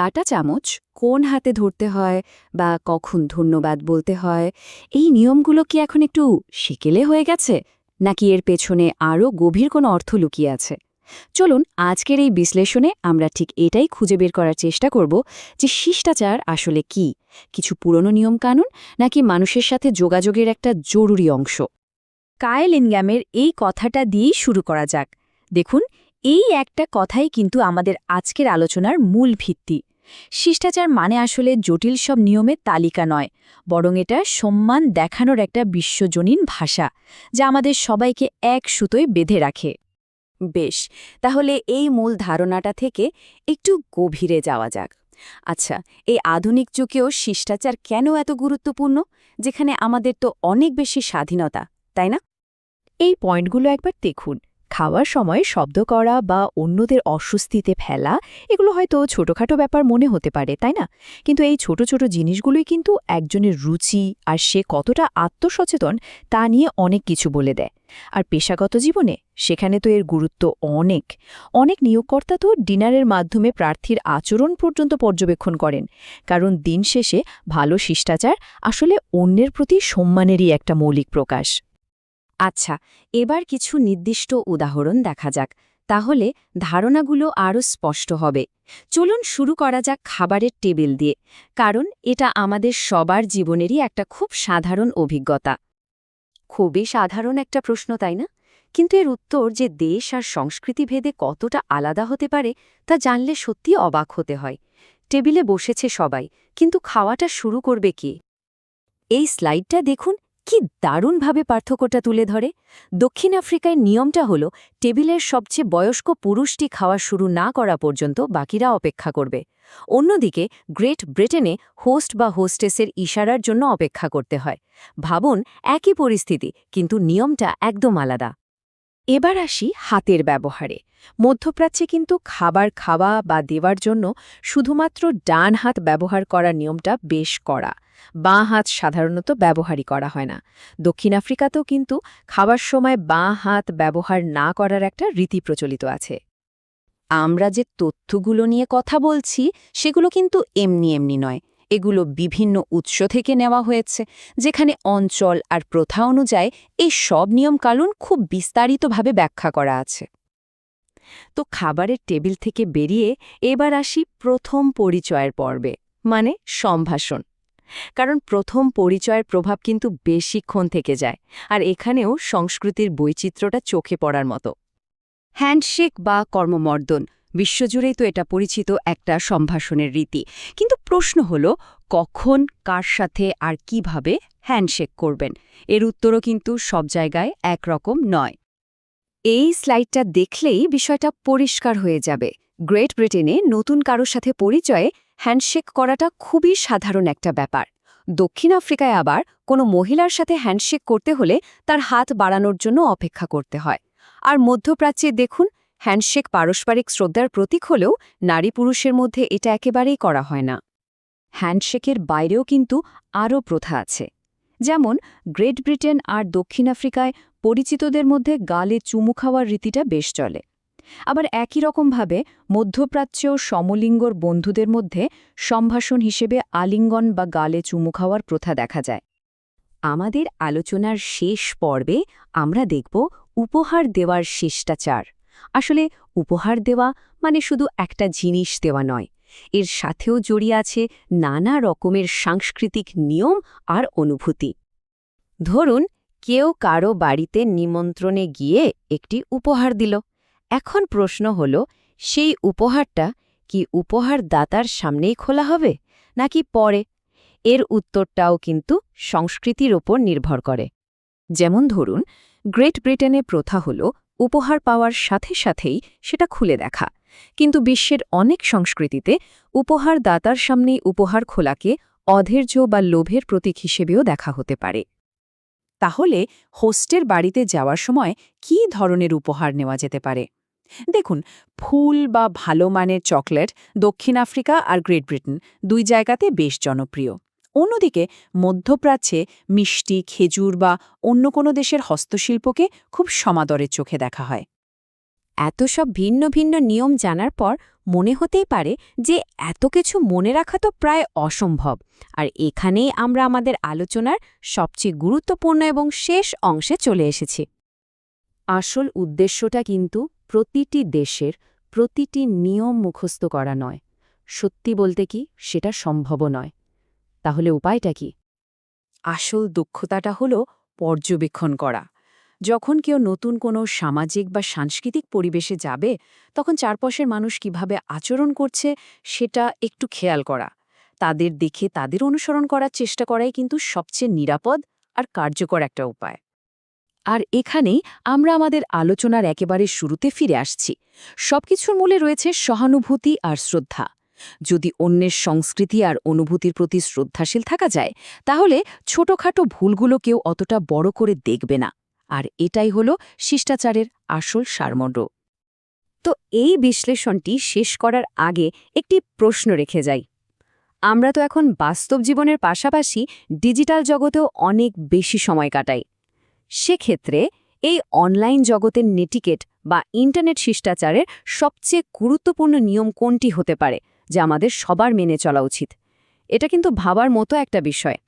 কাটা চামচ কোন হাতে ধরতে হয় বা কখন ধন্যবাদ বলতে হয়? এই নিয়মগুলো কি এখন একটু শিকেলে হয়ে গেছে? নাকি এর পেছনে আরও গভীর কোনো অর্থ লুকিয়ে আছে? চলুন আজকের এই বিশ্লেষণে আমরা ঠিক এটাই খুঁজে বের করার চেষ্টা করব যে শিষ্টাচার আসলে কি? কিছু পুরনো নিয়মকানুন নাকি মানুষের সাথে যোগাযোগের একটা জরুরি অংশ? কায়েল ইনগ্যামের এই কথাটা দিয়েই শুরু করা যাক। দেখুন, এই একটা কথাই কিন্তু আমাদের আজকের আলোচনার মূল ভিত্তি। শিষ্টাচার মানে আসলে জটিল সব নিয়মের তালিকা নয়, বরং এটা সম্মান দেখানোর একটা বিশ্বজনীন ভাষা, যা আমাদের সবাইকে এক সুতোয় বেঁধে রাখে। বেশ, তাহলে এই মূল ধারণাটা থেকে একটু গভীরে যাওয়া যাক। আচ্ছা এই আধুনিক যুগেও শিষ্টাচার কেন এত গুরুত্বপূর্ণ, যেখানে আমাদের তো অনেক বেশি স্বাধীনতা, তাই না? এই পয়েন্টগুলো একবার দেখুন। খাওয়ার সময় শব্দ করা বা অন্যদের অস্বস্তিতে ফেলা, এগুলো হয়তো ছোটখাটো ব্যাপার মনে হতে পারে, তাই না? কিন্তু এই ছোট ছোট জিনিসগুলোই কিন্তু একজনের রুচি আর সে কতটা আত্মসচেতন তা নিয়ে অনেক কিছু বলে দেয়। আর পেশাগত জীবনে সেখানে তো এর গুরুত্ব অনেক। অনেক নিয়োগকর্তা তো ডিনারের মাধ্যমে প্রার্থীর আচরণ পর্যন্ত পর্যবেক্ষণ করেন, কারণ দিন শেষে ভালো শিষ্টাচার আসলে অন্যের প্রতি সম্মানেরই একটা মৌলিক প্রকাশ। আচ্ছা এবার কিছু নির্দিষ্ট উদাহরণ দেখা যাক, তাহলে ধারণাগুলো আরও স্পষ্ট হবে। চলুন শুরু করা যাক খাবারের টেবিল দিয়ে, কারণ এটা আমাদের সবার জীবনেরই একটা খুব সাধারণ অভিজ্ঞতা। খুবই সাধারণ একটা প্রশ্ন, তাই না? কিন্তু এর উত্তর যে দেশ আর সংস্কৃতি ভেদে কতটা আলাদা হতে পারে, তা জানলে সত্যি অবাক হতে হয়। টেবিলে বসেছে সবাই, কিন্তু খাওয়াটা শুরু করবে কি? এই স্লাইডটা দেখুন কি দারুণভাবে পার্থক্যটা তুলে ধরে? দক্ষিণ আফ্রিকায় নিয়মটা হল, টেবিলের সবচেয়ে বয়স্ক পুরুষটি খাওয়া শুরু না করা পর্যন্ত বাকিরা অপেক্ষা করবে। অন্যদিকে, গ্রেট ব্রিটেনে হোস্ট বা হোস্টেসের ইশারার জন্য অপেক্ষা করতে হয়। ভাবুন, একই পরিস্থিতি, কিন্তু নিয়মটা একদম আলাদা। এবার আসি হাতের ব্যবহারে। মধ্যপ্রাচ্যে কিন্তু খাবার খাওয়া বা দেওয়ার জন্য শুধুমাত্র ডান হাত ব্যবহার করার নিয়মটা বেশ করা বাঁ হাত সাধারণত ব্যবহারই করা হয় না। দক্ষিণ আফ্রিকাতেও কিন্তু খাবার সময় বাঁ হাত ব্যবহার না করার একটা রীতি প্রচলিত আছে। আমরা যে তথ্যগুলো নিয়ে কথা বলছি, সেগুলো কিন্তু এমনি এমনি নয়। এগুলো বিভিন্ন উৎস থেকে নেওয়া হয়েছে, যেখানে অঞ্চল আর প্রথা অনুযায়ী এই সব নিয়মকানুন খুব বিস্তারিতভাবে ব্যাখ্যা করা আছে। তো খাবারের টেবিল থেকে বেরিয়ে এবার আসি প্রথম পরিচয়ের পর্বে মানে সম্ভাষণ। কারণ প্রথম পরিচয়ের প্রভাব কিন্তু বেশিক্ষণ থেকে যায়, আর এখানেও সংস্কৃতির বৈচিত্র্যটা চোখে পড়ার মতো। হ্যান্ডশেক বা কর্মমর্দন বিশ্বজুড়েই তো এটা পরিচিত একটা সম্ভাষণের রীতি। কিন্তু প্রশ্ন হল, কখন, কার সাথে আর কীভাবে হ্যান্ডশেক করবেন? এর উত্তরও কিন্তু সব জায়গায় একরকম নয়। এই স্লাইডটা দেখলেই বিষয়টা পরিষ্কার হয়ে যাবে। গ্রেট ব্রিটেনে নতুন কারোর সাথে পরিচয়ে হ্যান্ডশেক করাটা খুবই সাধারণ একটা ব্যাপার। দক্ষিণ আফ্রিকায় আবার কোনো মহিলার সাথে হ্যান্ডশেক করতে হলে তার হাত বাড়ানোর জন্য অপেক্ষা করতে হয়। আর মধ্যপ্রাচ্যে দেখুন হ্যান্ডশেক পারস্পরিক শ্রদ্ধার প্রতীক হলেও নারী পুরুষের মধ্যে এটা একেবারেই করা হয় না। হ্যান্ডশেকের বাইরেও কিন্তু আরও প্রথা আছে। যেমন, গ্রেট ব্রিটেন আর দক্ষিণ আফ্রিকায় পরিচিতদের মধ্যে গালে চুমু খাওয়ার রীতিটা বেশ চলে। আবার একই রকমভাবে মধ্যপ্রাচ্য সমলিঙ্গর বন্ধুদের মধ্যে সম্ভাষণ হিসেবে আলিঙ্গন বা গালে চুমু খাওয়ার প্রথা দেখা যায়। আমাদের আলোচনার শেষ পর্বে আমরা দেখব উপহার দেওয়ার শিষ্টাচার। আসলে উপহার দেওয়া মানে শুধু একটা জিনিস দেওয়া নয়। এর সাথেও জড়িয়ে আছে নানা রকমের সাংস্কৃতিক নিয়ম আর অনুভূতি। ধরুন, কেউ কারও বাড়িতে নিমন্ত্রণে গিয়ে একটি উপহার দিল। এখন প্রশ্ন হল, সেই উপহারটা কি উপহার দাতার সামনেই খোলা হবে, নাকি পরে? এর উত্তরটাও কিন্তু সংস্কৃতির ওপর নির্ভর করে। যেমন ধরুন, গ্রেট ব্রিটেনে প্রথা হল উপহার পাওয়ার সাথে সাথেই সেটা খুলে দেখা। কিন্তু বিশ্বের অনেক সংস্কৃতিতে উপহার দাতার সামনেই উপহার খোলাকে অধৈর্য বা লোভের প্রতীক হিসেবেও দেখা হতে পারে। তাহলে হোস্টের বাড়িতে যাওয়ার সময় কী ধরনের উপহার নেওয়া যেতে পারে? দেখুন, ফুল বা ভালো মানের চকলেট দক্ষিণ আফ্রিকা আর গ্রেট ব্রিটেন দুই জায়গাতে বেশ জনপ্রিয়। অন্যদিকে, মধ্যপ্রাচ্যে মিষ্টি, খেজুর বা অন্য কোনো দেশের হস্তশিল্পকে খুব সমাদরের চোখে দেখা হয়। এত সব ভিন্ন ভিন্ন নিয়ম জানার পর মনে হতেই পারে যে এত কিছু মনে রাখা তো প্রায় অসম্ভব। আর এখানেই আমরা আমাদের আলোচনার সবচেয়ে গুরুত্বপূর্ণ এবং শেষ অংশে চলে এসেছি। আসল উদ্দেশ্যটা কিন্তু প্রতিটি দেশের প্রতিটি নিয়ম মুখস্থ করা নয়। সত্যি বলতে কি, সেটা সম্ভব নয়। তাহলে উপায়টা কি? আসল দক্ষতাটা হল পর্যবেক্ষণ করা। যখন কেউ নতুন কোনো সামাজিক বা সাংস্কৃতিক পরিবেশে যাবে, তখন চারপাশের মানুষ কীভাবে আচরণ করছে সেটা একটু খেয়াল করা। তাদের দেখে তাদের অনুসরণ করার চেষ্টা করাই কিন্তু সবচেয়ে নিরাপদ আর কার্যকর একটা উপায়। আর এখানেই আমরা আমাদের আলোচনার একেবারে শুরুতে ফিরে আসছি। সবকিছুর মূলে রয়েছে সহানুভূতি আর শ্রদ্ধা। যদি অন্যের সংস্কৃতি আর অনুভূতির প্রতি শ্রদ্ধাশীল থাকা যায়, তাহলে ছোটখাটো ভুলগুলো কেউ অতটা বড় করে দেখবে না। আর এটাই হল শিষ্টাচারের আসল সারমণ্ড তো এই বিশ্লেষণটি শেষ করার আগে একটি প্রশ্ন রেখে যাই। আমরা তো এখন বাস্তব জীবনের পাশাপাশি ডিজিটাল জগতেও অনেক বেশি সময় কাটাই। সেক্ষেত্রে এই অনলাইন জগতের নেটিকেট বা ইন্টারনেট শিষ্টাচারের সবচেয়ে গুরুত্বপূর্ণ নিয়ম কোনটি হতে পারে? যা আমাদের সবার মেনে চলা উচিত। এটা কিন্তু ভাবার মতো একটা বিষয়।